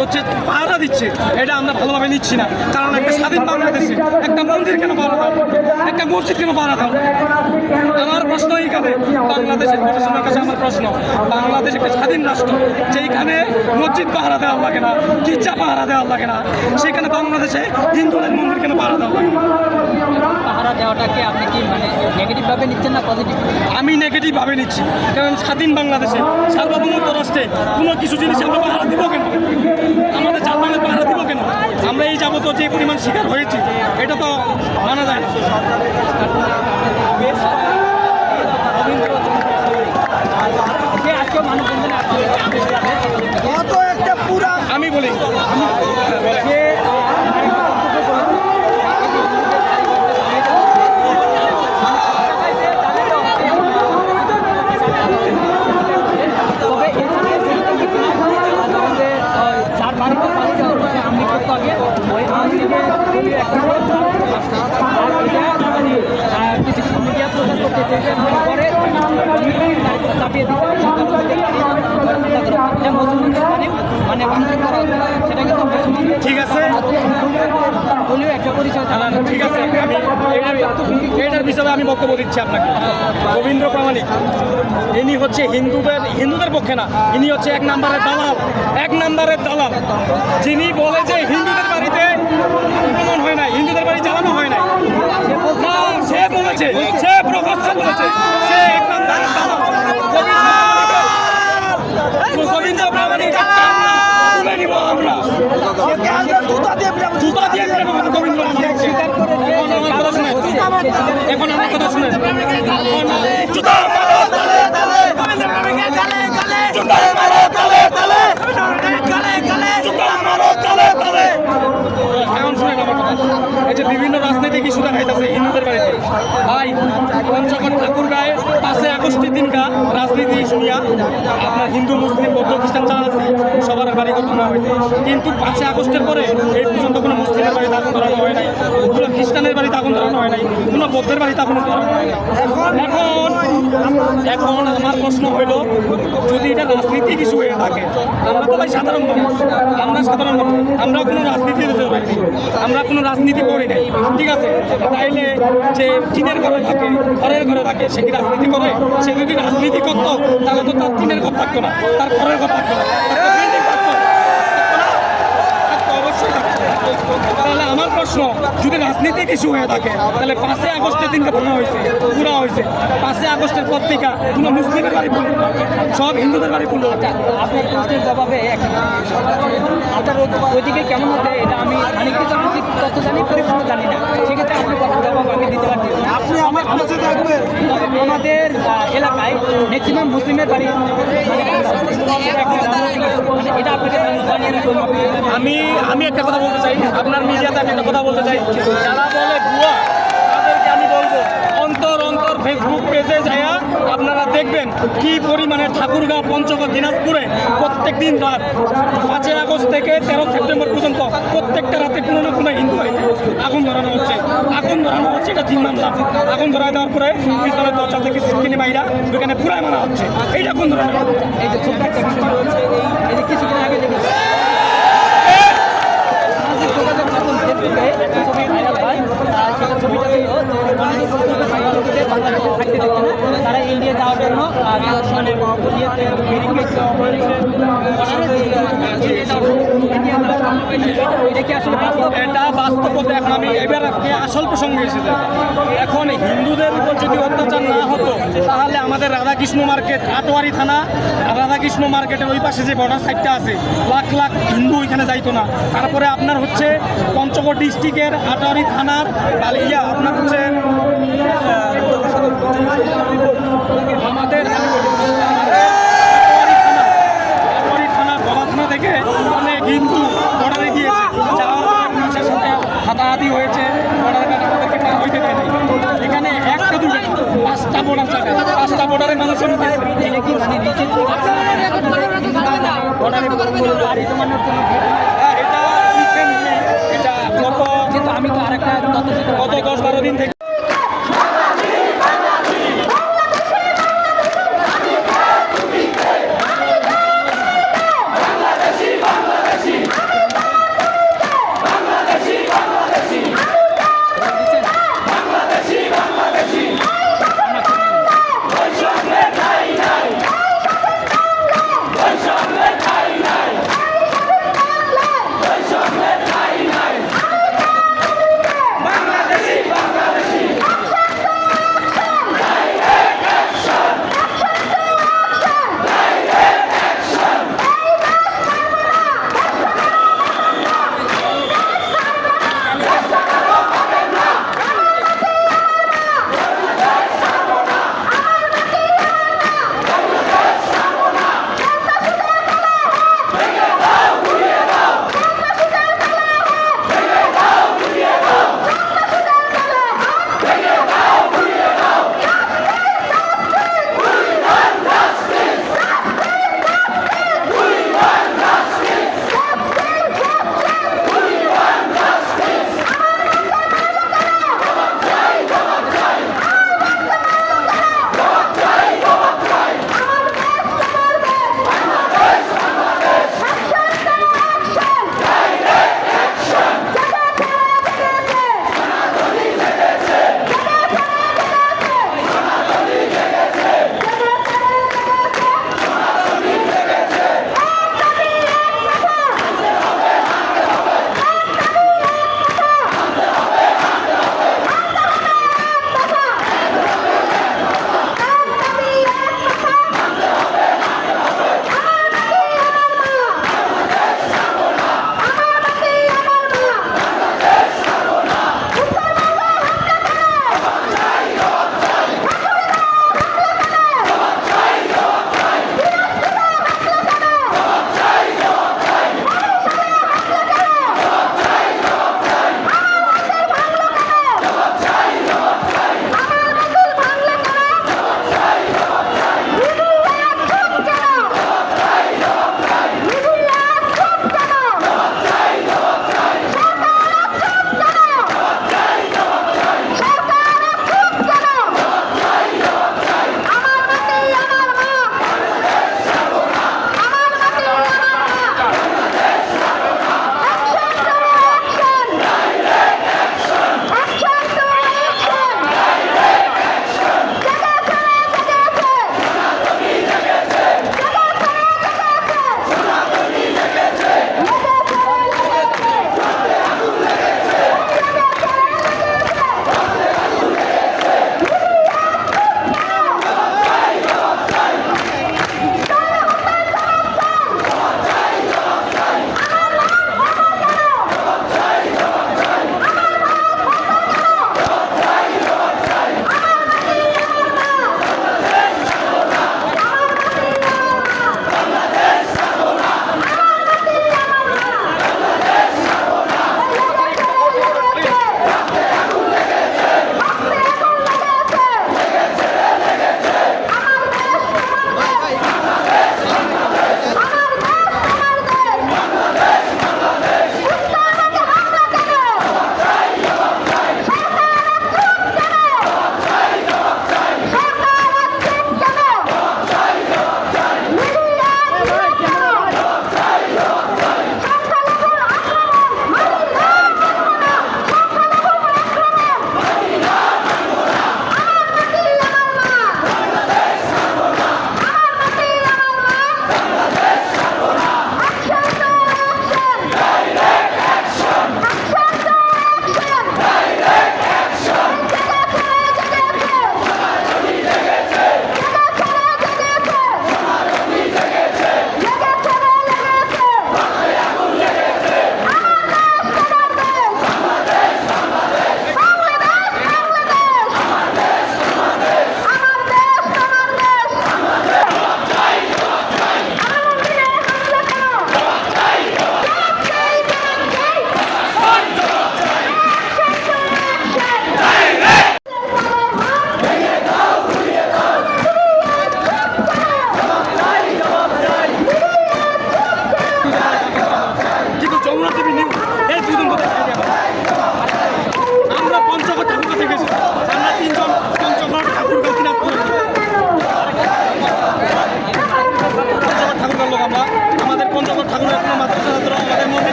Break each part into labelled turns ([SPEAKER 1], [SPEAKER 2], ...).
[SPEAKER 1] হচ্ছে পাহারা দিচ্ছে, এটা আমরা ভালোভাবে নিচ্ছি না। কারণ একটা স্বাধীন বাংলাদেশে একটা মন্দির কেন পাহারা দাও? একটা মসজিদ কেন পাহারা দাও? আমার প্রশ্ন এইখানে, বাংলাদেশের প্রশাসনের কাছে আমার প্রশ্ন, বাংলাদেশ একটা স্বাধীন রাষ্ট্র, যেইখানে মসজিদ পাহারা দেওয়া লাগে না, গির্জা পাহারা দেওয়া লাগে না, সেখানে বাংলাদেশে হিন্দুদের মন্দির কেন পাহারা দেওয়া লাগে না?
[SPEAKER 2] দেওয়াটাকে আপনি কি মানে নেগেটিভভাবে নিচ্ছেন না পজিটিভ
[SPEAKER 1] আমি নেগেটিভ ভাবে নিচ্ছি। কারণ স্বাধীন বাংলাদেশে সার্বভৌমত্ব রাষ্ট্রে কোনো কিছু জিনিস আমরা পাহারা দিব কেন? আমাদের চার বাংলা পাহারা দিব কেন? আমরা এই যাবত যে পরিমাণ শিকার হয়েছি এটা তো মানা যায় না। আমি বলি
[SPEAKER 2] যে তবে এর সাথে জড়িত কিছু আমাদের আহ, যার বাড়িতে পালিয়ে যাওয়া হচ্ছে আমি করতে আগে ওই আওয়ামী লীগের দলীয় একটা লোক, আর এটা মানে, আহ, কিছু কিছু মিডিয়া প্রচার করতেছে যে পরে গাড়িতে চাপিয়ে দিতে এটা মুসলমানদের মানে মানে মানুষের করা হচ্ছে। সেটা কিন্তু মুসলমানদের
[SPEAKER 1] ঠিক আছে
[SPEAKER 2] দলীয় একটা পরিচয়
[SPEAKER 1] না, না, ঠিক আছে আমি এটার এটার বিষয়ে আমি বক্তব্য দিচ্ছে আপনাকে। রবীন্দ্র প্রামাণিক ইনি হচ্ছে হিন্দুদের হিন্দুদের পক্ষে না ইনি হচ্ছে এক নাম্বারের দালাল এক নাম্বারের দালাল। যিনি বলে যে হিন্দুদের বাড়িতে আক্রমণ হয় না হিন্দুদের বাড়ি জ্বালানো হয় না, সে বলেছে সে প্রকাশ্য বলেছে সে এক নাম্বারের দালাল। গোবিন্দ প্রামাণিক তুলে নিব আমরা
[SPEAKER 3] জুতা দিয়ে
[SPEAKER 1] জুতা দিয়ে গোবিন্দ এখন আমার কথা তালে জুতা মারো তালে তালে জুতা মারো তালে তালে এখন শুনেন আমার কথা এই যে বিভিন্ন রাজনৈতিক ইস্যু দেখাইতেছে হিন্দুদের বাড়িতে ভাই পঞ্চকট ঠাকুর গায়ে পাঁচে আগস্টের দিনকা রাজনীতি শুনিয়া আপনার হিন্দু মুসলিম বৌদ্ধ খ্রিস্টান যা আছে সবার বাড়ি ঘটনা হয়েছে কিন্তু পাঁচে আগস্টের পরে এই পর্যন্ত কোনো মুসলিমের বাড়িতে আগুন ধরানো হয় নাই কোনো খ্রিস্টানের বাড়িতে আগুন ধরানো হয় নাই কোনো বৌদ্ধের বাড়িতে আগুন ধরানো হয় নাই এখন এখন আমার প্রশ্ন হইল, যদি এটা রাজনীতিক ইস্যু হয়ে থাকে, আমরা তো ভাই সাধারণ মানুষ, আমরা সাধারণ মানুষ, আমরা কোনো রাজনীতি দিতে পারি আমরা কোনো রাজনীতি করি নাই, ঠিক আছে? তাইলে যে টিনের ঘরে থাকে, ঘরের ঘরে থাকে, সে কি রাজনীতি করে? সে যদি রাজনীতি করতো, তাহলে তো তার টিনের ঘর থাকতো না, তার ঘরের ঘর থাকতো না। তাহলে আমার প্রশ্ন যদি রাজনীতিক ইস্যু হয়ে থাকে তাহলে পাঁচই আগস্টের দিনকে ভাঙা হয়েছে পুরা হয়েছে পাঁচই আগস্টের পত্রিকা কোনো মুসলিমের বাড়ি না। সব হিন্দুদের বাড়ি না।
[SPEAKER 2] আপনার প্রশ্নের জবাবে একটা আপনার ওইদিকে কেমন হতে এটা আমি অনেক কিছু আমি ঠিক তথ্য জানি পরিপূর্ণ জানি না সেক্ষেত্রে আপনি কথা জবাব আমি দিতে পারছি
[SPEAKER 3] আপনি আমার কাছে থাকবেন
[SPEAKER 2] আমাদের এলাকায় ম্যাক্সিমাম মুসলিমের বাড়ি মানে এটা আপনাকে জানিয়ে রাখতে হবে।
[SPEAKER 1] আমি আমি একটা কথা বলতে চাই আপনার মিডিয়াতে আমি একটা কথা বলতে চাই। যারা বলে ভুয়া, তাদেরকে আমি বলব, অন্তর অন্তর ফেসবুক পেজে যায়া আপনারা দেখবেন কি পরিমাণে ঠাকুরগাঁও পঞ্চগড়, দিনাজপুরে প্রত্যেক দিন রাত পাঁচই আগস্ট থেকে তেরো সেপ্টেম্বর পর্যন্ত প্রত্যেকটা রাতে কোনো না কোনো হিন্দু আগুন ধরানো হচ্ছে। আগুন ধরানো হচ্ছে, এটা জিন মামলা আগুন ধরায় দেওয়ার পরে পিছনের দরজা থেকে সিটকিনি বাইরা ওখানে পুরাই মারা হচ্ছে। এইটা আগুন ধরানো
[SPEAKER 2] এই যে ছোট্ট একটা বিষয় রয়েছে এই- এই যে কিছুদিন আগে দেখেছি সামাজিক যোগাযোগ ফেসবুকে একটা ছবি ভাইরাল হয়। আর সেটা ছবিটা ছিল যে বাংলাদেশ থাকতে দিচ্ছে না। তারা ইন্ডিয়া যাওয়ার জন্য এটা কি বাস্তব
[SPEAKER 1] এটা এখন আমি এবার আসল প্রসঙ্গে এসেছে এখন হিন্দুদের উপর যদি অত্যাচার না হতো, তাহলে আমাদের রাধাকৃষ্ণ মার্কেট, আটোয়ারি থানা, রাধাকৃষ্ণ মার্কেটের ওই পাশে যে বর্ডার সাইডটা আছে, লাখ লাখ হিন্দু ওইখানে যাইতো না। তারপরে আপনার হচ্ছে পঞ্চগড় ডিস্ট্রিক্টের আটোয়ারি থানার ইয়া, আপনার হচ্ছে আহ, আমাদের আটোয়ারি থানা আটোয়ারি থানা গলা থানা থেকে অনেক হিন্দু বর্ডারে গিয়েছে যাওয়ার পরে পুলিশের সাথে হাতাহাতি হয়েছে বর্ডার গার্ড আমাদেরকে পার হইতে দেয় নাই এখানে একটা দুটো না, পাঁচটা বর্ডার থাকে পাঁচটা বর্ডারে মানুষের গিয়েছে
[SPEAKER 2] এটা কি মানে রিসেন্ট
[SPEAKER 1] বর্ডারে
[SPEAKER 2] গাড়ি জমানোর জন্য
[SPEAKER 1] হ্যাঁ, বর্ডারের মানুষ এটা গত
[SPEAKER 2] আমি তো আরেকটা
[SPEAKER 1] গত দশ বারো দিন থেকে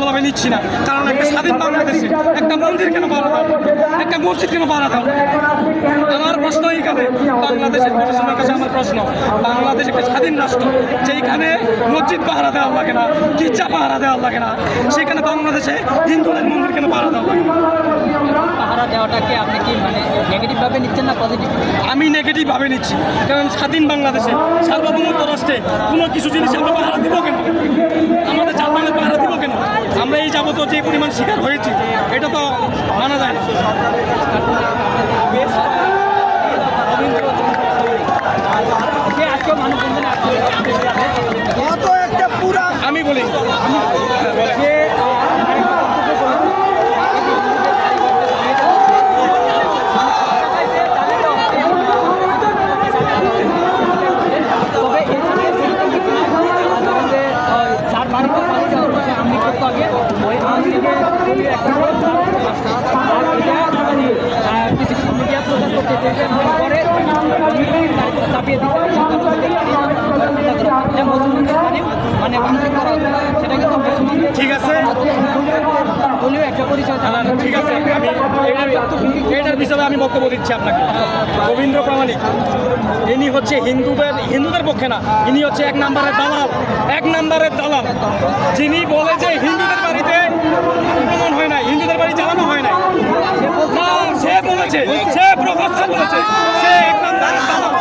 [SPEAKER 1] ভালোভাবে নিচ্ছি না। কারণ একটা স্বাধীন বাংলাদেশে একটা মন্দির কেন পাহারা দাও একটা মসজিদ কেন পাহারা দাও আমার প্রশ্ন এইখানে বাংলাদেশের প্রশাসনের কাছে আমার প্রশ্ন। বাংলাদেশ একটা স্বাধীন রাষ্ট্র যেইখানে মসজিদ পাহারা দেওয়া লাগে না গির্জা পাহারা দেওয়া লাগে না সেখানে বাংলাদেশে হিন্দুদের মন্দির কেন পাহারা দেওয়া লাগে
[SPEAKER 2] পাহারা দেওয়াটাকে আপনি কি মানে নেগেটিভ ভাবে নিচ্ছেন না পজিটিভ
[SPEAKER 1] আমি নেগেটিভ ভাবে নিচ্ছি। কারণ স্বাধীন বাংলাদেশে সার্বভৌমত্ব রাষ্ট্রে কোনো কিছু জিনিস আমরা পাহারা দিব কেন? আমাদের চার বাংলা পাহারা দিব কেন আমরা এই যাবত যে পরিমাণ শিকার হয়েছে এটা তো মানা যায় না। আমি বলি
[SPEAKER 2] যে তবে যে চার বাড়িতে পালিয়ে যাওয়া হচ্ছে আমি করতে আগে ওই আওয়ামী লীগের দলীয় একটা লোক আর এটা মানে আহ, কিছু কিছু মিডিয়া প্রচার করতে চেয়েছে পরে চাপিয়ে দিতে এটা মুসলমানদের মানে মানে বাংলা করা হচ্ছে। সেটা কিন্তু মুসলমানদের
[SPEAKER 1] ঠিক আছে
[SPEAKER 2] দলীয় একটা পরিচয়
[SPEAKER 1] না, না, ঠিক আছে। এটার বিষয়ে আমি বক্তব্য দিচ্ছি আপনাকে। রবীন্দ্র প্রামাণিক। ইনি হচ্ছে হিন্দুদের হিন্দুদের পক্ষে না ইনি হচ্ছে এক নাম্বারের দালাল এক নাম্বারের দালাল। যিনি বলে যে হিন্দুদের বাড়িতে আক্রমণ হয় না হিন্দুদের বাড়ি জ্বালানো হয় না, সে বলেছে সে প্রকাশ্য বলেছে সে এক নম্বরের দালাল।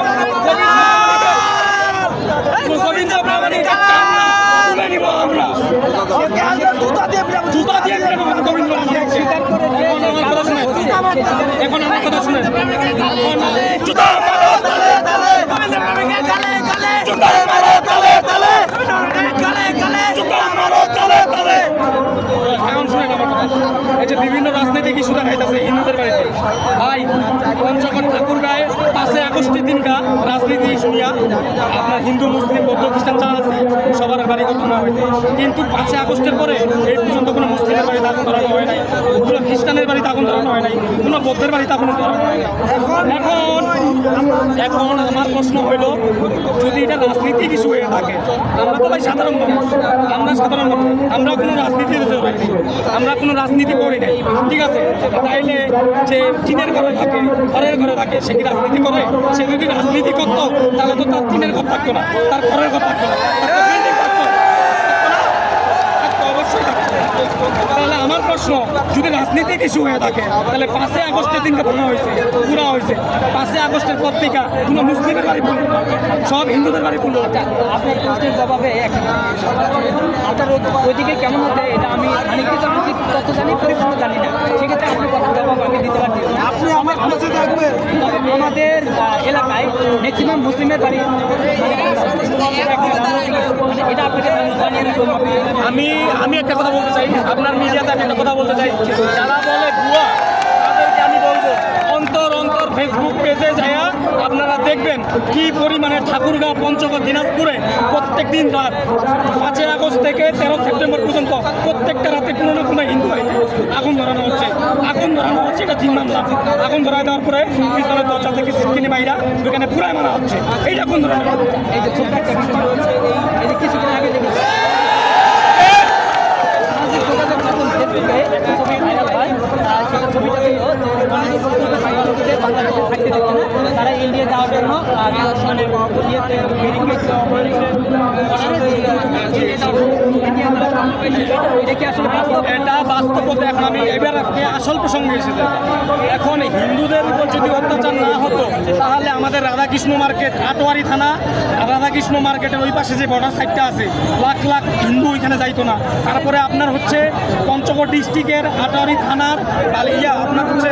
[SPEAKER 1] গোবিন্দ প্রামাণিক তুলে নিব আমরা
[SPEAKER 3] জুতা দিয়ে
[SPEAKER 1] এখন আমার কথা শুনেন জুতা মারো তালে তালে জুতা মারো তালে তালে এখন শুনেন আমার কথা এই যে বিভিন্ন রাজনৈতিক ইস্যু দেখাইতেছে হিন্দুদের বাড়িতে ভাই পঞ্চকট ঠাকুর গায়ে পাঁচে আগস্টের দিনকা রাজনীতি শুনিয়া আপনার হিন্দু মুসলিম বৌদ্ধ খ্রিস্টান যা আছে সবার বাড়ি ঘটনা হয়েছে কিন্তু পাঁচে আগস্টের পরে এই পর্যন্ত কোনো মুসলিমের বাড়িতে আগুন ধরানো হয় নাই কোনো খ্রিস্টানের বাড়িতে আগুন ধরানো হয় নাই ধরানো হয় নাই এখন এখন আমার প্রশ্ন হইল, যদি এটা রাজনীতিক ইস্যু হয়ে থাকে, আমরা তো ভাই সাধারণ মানুষ, আমরা সাধারণ মানুষ, আমরা কোনো রাজনীতি আমরা কোনো রাজনীতি করি নাই, ঠিক আছে? তাইলে যে চীনের ঘরে থাকে, ঘরের ঘরে থাকে, সে কি রাজনীতি করে? সে যদি রাজনীতি করতো, তাহলে তো তার টিনের ঘর থাকতো না, তার ঘরের ঘর থাকতো না। তাহলে আমার প্রশ্ন, যদি রাজনীতিক ইস্যু হয়ে থাকে, তাহলে পাঁচই আগস্টের দিনকে ভাঙা হয়েছে, পুরা হয়েছে পাঁচই আগস্টের পত্রিকা, কোনো মুসলিমের বাড়ি। সব হিন্দুদের বাড়ি পড়ল না।
[SPEAKER 2] আপনি এই প্রশ্নের জবাবে আপনার ওইদিকে কেমন হচ্ছে এটা আমি অনেক কিছু আমি তথ্য জানি পরিপূর্ণ জানি না। সেক্ষেত্রে আপনি কথার জবাব আমি দিতে পারছি
[SPEAKER 3] আপনি আমার
[SPEAKER 2] আমাদের এলাকায় ম্যাক্সিমাম মুসলিমের বাড়ি মানে এটা আপনাকে।
[SPEAKER 1] আমি আমি একটা কথা বলতে চাই। আপনার মিডিয়াতে আমি একটা কথা বলতে চাই। যারা বলে ভুয়া তাদেরকে আমি বলব অন্তর অন্তর ফেসবুক পেজে যায়া আপনারা দেখবেন কি পরিমাণে ঠাকুরগাঁও পঞ্চগড় দিনাজপুরে প্রত্যেক দিন রাত পাঁচই আগস্ট থেকে তেরো সেপ্টেম্বর পর্যন্ত প্রত্যেকটা রাতে কোনো না কোনো হিন্দু বাড়িতে আগুন ধরানো হচ্ছে। আগুন ধরানো হচ্ছে, এটা তিন মামলা আগুন ধরায় দেওয়ার পরে পিছনের দরজা থেকে সিটকিনি বাইরা ওইখানে পুরাই মারা হচ্ছে। এইটা আগুন ধরানো হচ্ছে।
[SPEAKER 2] এই যে ছোট্ট একটা বিষয় রয়েছে এই- এই যে কিছুদিন আগে দেখেছি সামাজিক যোগাযোগ মাধ্যম ফেসবুকে একটা ছবি ভাইরাল আর সেটা ছবিটা বাংলাদেশে থাকতে দিচ্ছে না, তারা ইন্ডিয়া যাওয়ার জন্য এটা
[SPEAKER 1] এখন আমি এবার আসল প্রসঙ্গে এখন হিন্দুদের উপর যদি অত্যাচার না হতো, তাহলে আমাদের রাধাকৃষ্ণ মার্কেট, আটোয়ারি থানা, রাধাকৃষ্ণ মার্কেটের ওই পাশে যে বর্ডার সাইডটা আছে, লাখ লাখ হিন্দু ওইখানে যাইতো না। তারপরে আপনার হচ্ছে পঞ্চগড় ডিস্ট্রিক্টের আটোয়ারি থানার ইয়া, আপনার হচ্ছে